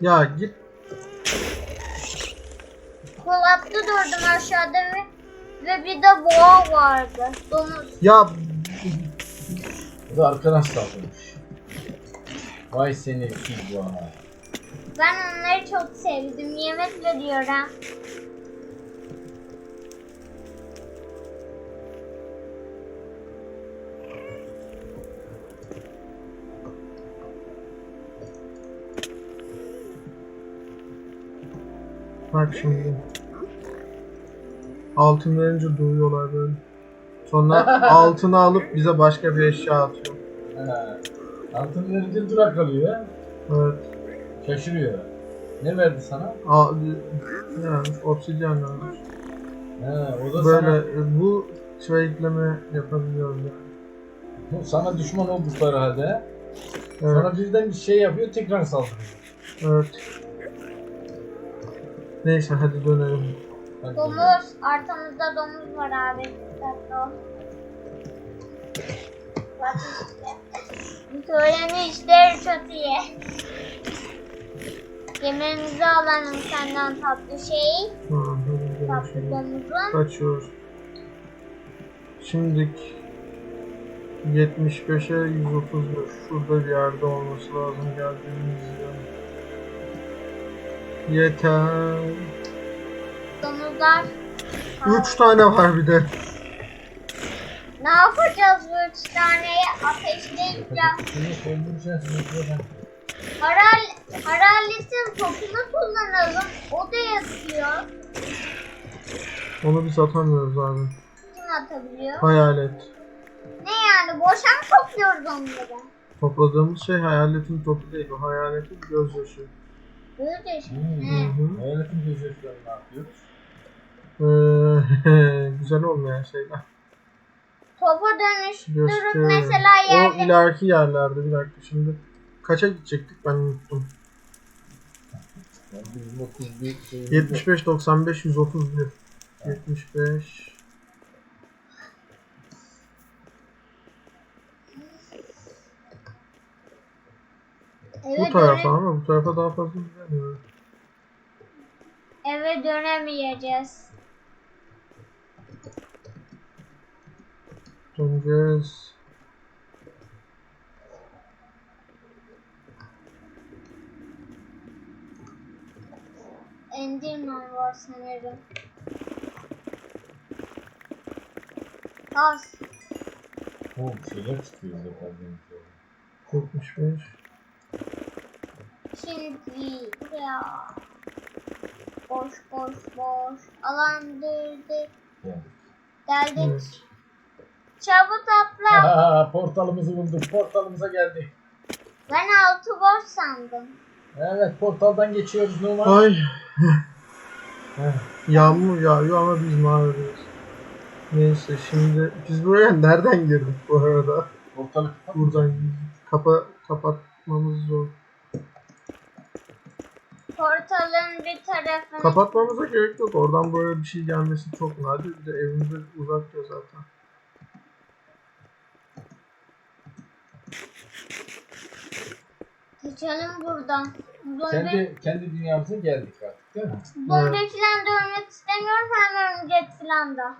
Ya git. Kulakta durdum aşağıda ve, ve bir de boğa vardı. Domuz. Ya Bu da arkadan saldırmış. Vay seni Kibra. Ben onları çok sevdim. Yemek veriyorum. Bak şimdi. Altın verince duyuyorlar böyle. Sonra altını alıp bize başka bir eşya atıyor. Ha. Altın verince durak kalıyor ya. Evet. Şaşırıyor. Ne verdi sana? Al, yani obsidyen vermiş. Ha, o da Böyle sana, e, bu trade'leme yapabiliyoruz yani. bu sana düşman oldukları halde Evet. sonra birden bir şey yapıyor tekrar saldırıyor. Evet. Neyse hadi dönelim. Hadi Domuz. Arkamızda domuz var abi. Dikkatli ol. Bak işte. Söylemişler çok iyi. Yemeğimizi alalım senden tatlı şey. Tamam hadi Tatlı şimdi. domuzun. Kaçıyoruz. Şimdik 75'e 135. Şurada bir yerde olması lazım geldiğimiz yer. Yeter. Domuzlar. 3 tane var bir de. Ne yapacağız bu üç taneyi? Ateşleyeceğiz. Haral, Haraletin topunu kullanalım. O da yatıyor. Onu biz atamıyoruz abi. Kim atabiliyor? Hayalet. Ne yani? Boşa mı topluyoruz onları? Topladığımız şey hayaletin topu değil. O hayaletin gözyaşı. Böyle. Hı Hayaletin gözyaşlarını ne yapıyoruz? Ee, güzel olmayan şeyler. Topa dönüştürüp Gösteriyor. mesela O yerde... ileriki yerlerde bir dakika şimdi. Kaça gidecektik ben unuttum. Yani bizim 31 şeyimiz yok. 75 95 131 75 eve, bu tarafa döne- ama bu tarafa daha fazla gidemiyoruz. eve dönemeyeceğiz. Döneceğiz. Enderman var sanırım. Az. Bir şeyler çıkıyor bize kalbimizde. 75 Şimdi buraya. Boş boş boş. Alandırdık. Yani. Geldik. evet. Çabuk atla. Aa, portalımızı bulduk. Portalımıza geldik. Ben altı boş sandım. Evet portaldan geçiyoruz Numan. Ay yağmur yağıyor ama biz mağaradayız. Neyse şimdi biz buraya nereden girdik bu arada? Portalı kapat. Buradan girdik. Kapa kapatmamız zor. Portalın bir tarafını Kapatmamıza gerek yok. Oradan böyle bir şey gelmesi çok nadir. Bir de evimize uzak ya zaten. geçelim buradan. Kendi, kendi dünyamıza geldik artık değil mi? zombi falan dönmek istemiyorum hem örümcek falan da.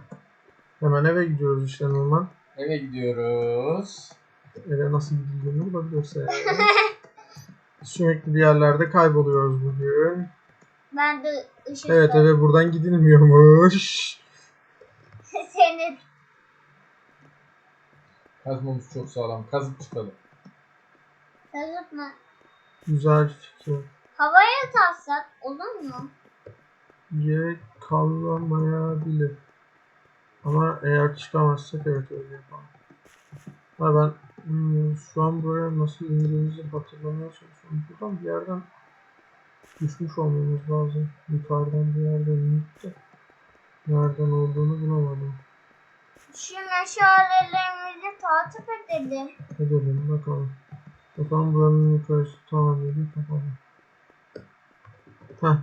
Hemen eve gidiyoruz işte Numan. Eve gidiyoruz. Eve nasıl gidildiğini bulabilirse yani. Sürekli bir yerlerde kayboluyoruz bugün. Ben de ışık Evet eve buradan gidilmiyormuş. seni Kazmamız çok sağlam. Kazıp çıkalım. kazıp mı? Güzel fikir. Havaya tassak olur mu? Gerek kalmayabilir. Ama eğer çıkamazsak evet öyle yapalım. Ha ben hmm, şu an buraya nasıl indiğimizi hatırlamaya çalışıyorum. Buradan bir yerden düşmüş olmamız lazım. Yukarıdan bir yerden inip de nereden olduğunu bulamadım. Şu meşalelerimizi takip edelim. Edelim bakalım. Bakalım buranın yukarısı tamam dedi kapalı. Heh.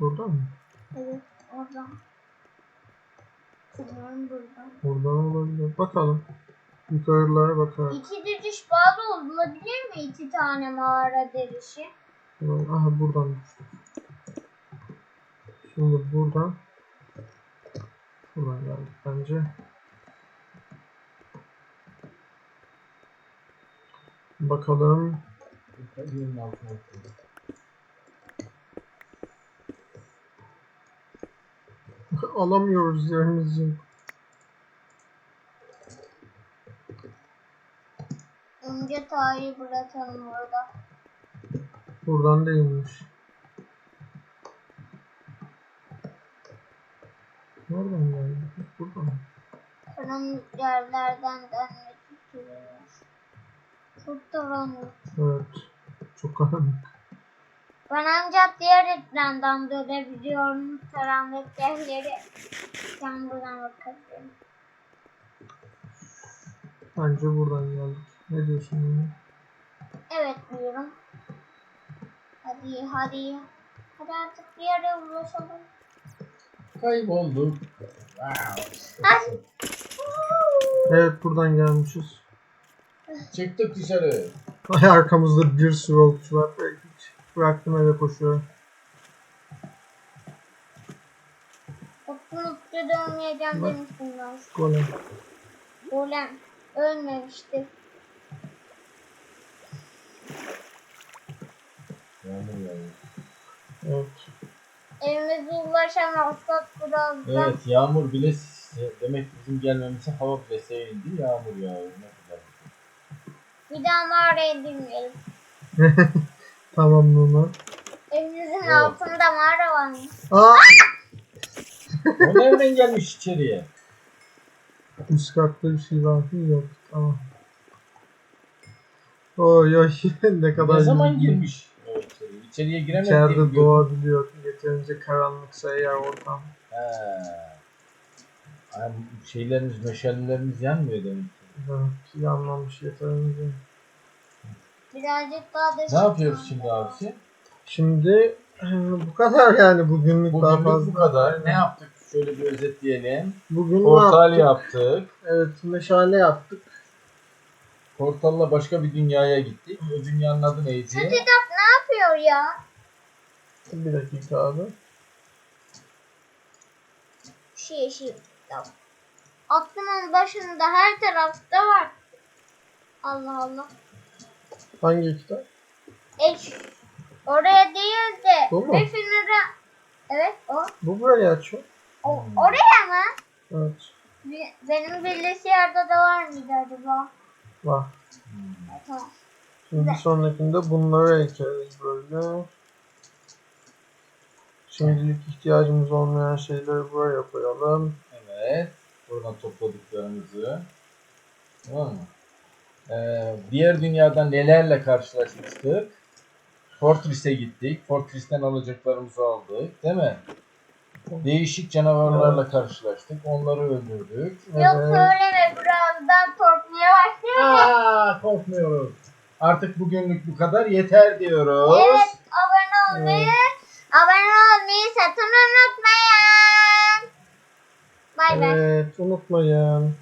Burada mı? Evet oradan. Sanırım buradan. Oradan olabilir. Bakalım. Yukarılara bakalım. İki düşüş bağlı olabilir mi? İki tane mağara derişi. Aha buradan düştük. Şimdi buradan buradan geldik bence. Bakalım. Alamıyoruz yerimizi. Önce tarihi bırakalım orada. Buradan değilmiş. Nereden geldik? Buradan. mı? Karanlık yerlerden dönmek istiyoruz. Çok karanlık. Evet. Çok karanlık. Ben ancak diğer ekrandan görebiliyorum karanlık yerleri. Sen buradan bakabilirim. Bence buradan geldik. Ne diyorsun yine? Evet diyorum. Hadi hadi. Hadi artık bir yere ulaşalım. Kaybolduk. Wow. Ay. Evet buradan gelmişiz. Çıktık dışarı. Ay arkamızda bir sürü okçu var. Hiç bıraktım eve mutlu dönmeyeceğim Bak. demiştim ben. Golem. Golem ölmemişti. Yağmur yağıyor. Evet. Evimize ulaşamazsak birazdan Evet yağmur bile s- demek bizim gelmemize hava bile sevindi. Yağmur yağıyor. Ne kadar. bir daha mağaraya girmeyelim. tamam Numa. Evimizin Evet. altında mağara varmış. Aa! O nereden gelmiş içeriye? Üst katta bir şey var mı? Yok. Tamam. Oy oy ne kadar Ne zaman iyi. girmiş içeriye? Giremez İçeride doğabiliyor. Yeterince karanlıksa eğer ortam. He. Yani şeylerimiz, meşalelerimiz yanmıyor demek ki. Evet, yanmamış yeterince. Birazcık daha da Ne yapıyoruz şimdi abisi? Şimdi bu kadar yani bugünlük, daha Bugünlük fazla. bu kadar. Ne yaptık? Şöyle bir özetleyelim. Bugün ne Portal yaptık? yaptık. Evet meşale yaptık. Portalla başka bir dünyaya gittik. O dünyanın adı neydi? ne yapıyor ya? Bir dakika abi. Yeşil kitap. Aklımın başında her tarafta var. Allah Allah. Hangi kitap? E, şu- oraya değil de. Bu mu? Beş lira. Evet o. Bu burayı açıyor. o oraya mı? Evet. Benim bilgisayarda da var mıydı acaba? Var. Ha, Tamam. Şimdi bir sonrakinde bunları ekeriz böyle. Şimdilik ihtiyacımız olmayan şeyleri buraya koyalım. Evet. Buradan topladıklarımızı. Tamam mı? Ee, diğer dünyada nelerle karşılaşmıştık? Fortress'e gittik. Fortress'ten alacaklarımızı aldık. Değil mi? Değişik canavarlarla karşılaştık. Onları öldürdük. Yok Evet. söyleme birazdan korkmaya başlıyorum. Aa, korkmuyoruz. Artık bugünlük bu kadar yeter diyoruz. Evet abone olmayı, abone olmayı sakın unutmayın. Bay bay. Evet unutmayın.